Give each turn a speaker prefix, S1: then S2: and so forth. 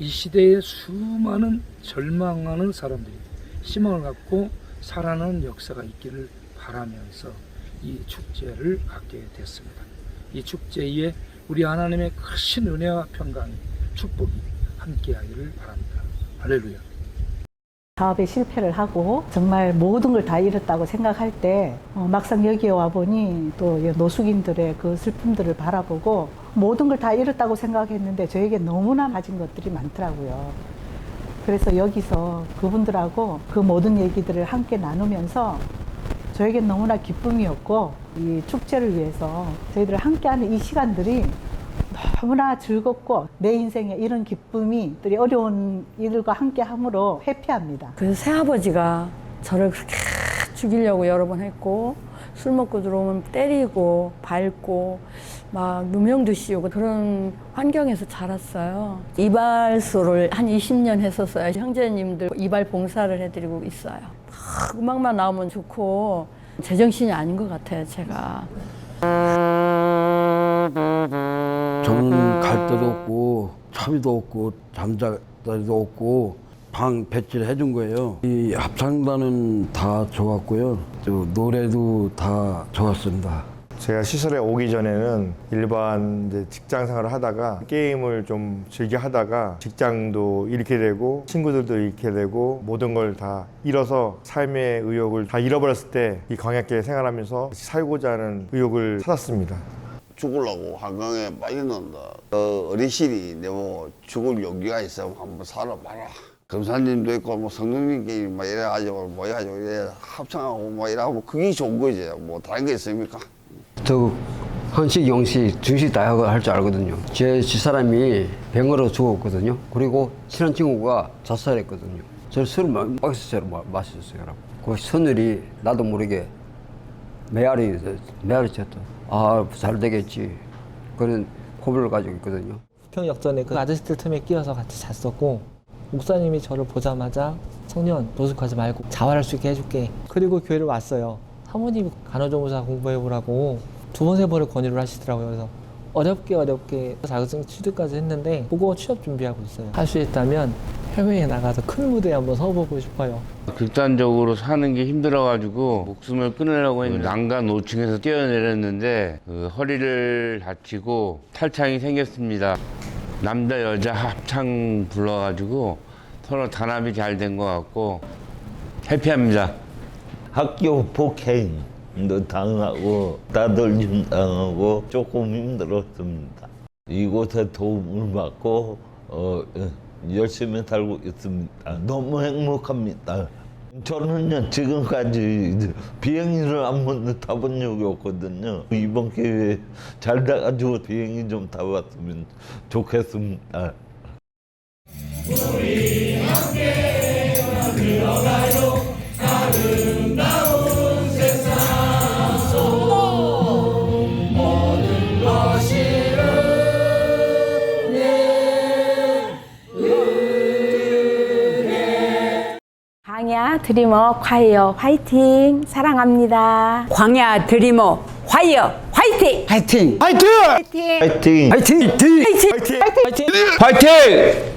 S1: 이 시대에 수많은 절망하는 사람들이 희망을 갖고 살아나는 역사가 있기를 바라면서 이 축제를 갖게 됐습니다. 이 축제에 우리 하나님의 크신 은혜와 평강이 축복이 함께하기를 바랍니다. 할렐루야.
S2: 사업에 실패를 하고 정말 모든 걸 다 잃었다고 생각할 때 어, 막상 여기에 와 보니 또이 노숙인들의 그 슬픔들을 바라보고 모든 걸 다 잃었다고 생각했는데 저에게 너무나 가진 것들이 많더라고요. 그래서 여기서 그분들하고 그 모든 얘기들을 함께 나누면서 저에겐 너무나 기쁨이었고 이 축제를 위해서 저희들 함께하는 이 시간들이 너무나 즐겁고 내 인생에 이런 기쁨이 또 어려운 일들과 함께 함으로 해피합니다.
S3: 그래서 새아버지가 저를 그렇게 죽이려고 여러 번 했고 술 먹고 들어오면 때리고 밟고 막 누명도 씌우고 그런 환경에서 자랐어요. 이발소를 한 20년 했었어요. 형제님들 이발 봉사를 해드리고 있어요. 막 음악만 나오면 좋고 제정신이 아닌 것 같아요, 제가.
S4: 정갈 데도 없고 차비도 없고 잠잘 데도 없고 방 배치를 해준 거예요. 이 합창단은 다 좋았고요. 또 노래도 다 좋았습니다.
S5: 제가 시설에 오기 전에는 일반 이제 직장 생활을 하다가 게임을 좀 즐겨 하다가 직장도 잃게 되고 친구들도 잃게 되고 모든 걸 다 잃어서 삶의 의욕을 다 잃어버렸을 때 이 광약계 생활하면서 살고자 하는 의욕을 찾았습니다.
S6: 죽으려고 한강에 빠져난다. 어, 어르신이 내뭐 죽을 용기가 있으면 한번 살아봐라. 검사님도 있고 뭐 성령님께 막 이래가지고 뭐 해가지고 이래 합창하고 뭐 이래하고 그게 좋은 거지. 뭐 다른 게 있습니까?
S4: 저 한식, 영식, 중식 다할 줄 알거든요. 제 집사람이 병으로 죽었거든요. 그리고 친한 친구가 자살했거든요. 저 술을 막 박스째로 마셨어요. 여러분. 그 서늘이 나도 모르게 메아리, 메아리 쳤다. 아, 잘 되겠지. 그런 포부를 가지고 있거든요.
S7: 평역전에 그 아저씨들 틈에 끼어서 같이 잤었고 목사님이 저를 보자마자 청년 노숙하지 말고 자활할 수 있게 해줄게 그리고 교회를 왔어요 사모님이 간호조무사 공부해보라고 두 번 세 번을 권유를 하시더라고요 그래서 어렵게 어렵게 자격증 취득까지 했는데 그거 취업 준비하고 있어요 할 수 있다면 해외에 나가서 큰 무대에 한번 서보고 싶어요
S8: 극단적으로 사는 게 힘들어가지고 목숨을 끊으려고 했는데 난간 5층에서 뛰어내렸는데 그 허리를 다치고 탈창이 생겼습니다. 남자 여자 합창 불러가지고 서로 단합이 잘 된 것 같고 해피합니다.
S9: 학교 폭행도 당하고 따돌림 당하고 조금 힘들었습니다. 이곳에 도움을 받고 어, 열심히 살고 있습니다. 너무 행복합니다. 저는요 지금까지 비행기를 한 번도 타본 적이 없거든요. 이번 기회에 잘 돼가지고 비행기 좀 타봤으면 좋겠습니다.
S3: 광야 드리머 콰이어 화이팅 사랑합니다.
S10: 광야 드리머 화이어 화이팅! 화이팅!
S9: 파이팅!
S10: 화이팅!
S8: 화이팅!